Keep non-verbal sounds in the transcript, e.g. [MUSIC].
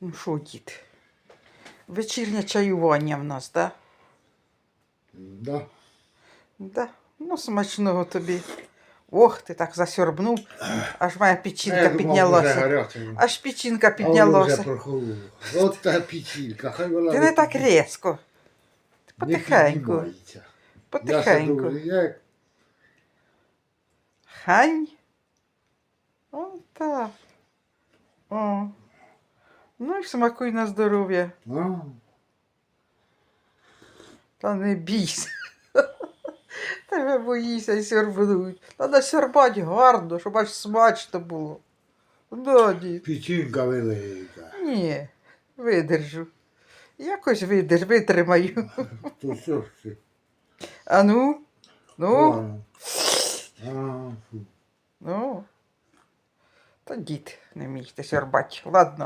Ну що, дід? Вечірнє чаювання в нас, так? Да. Да? Ну, смачного тобі. Ох, ти так засьорбнув, аж моя печінка Я думав, вже піднялася. гарячий. Аж печінка А воно вже піднялася. прохололо. От та печінка, хай вона Ти не так не різко. Ти потихеньку. піднімається. Я Потихеньку. думаю, як Хань. О, так. О. Ну і смакуй на здоров'я. а, Та не бійся. [LAUGHS] Тебе боїся і сьорбнуть. Треба сьорбати гарно, щоб аж смачно було. Да, дід. печінка велика. Ні, видержу. Якось видерж, витримаю. [LAUGHS] То що ж ти? А ну? Ну, А, фу. ну. Та дід не міг ти сьорбати. Ладно.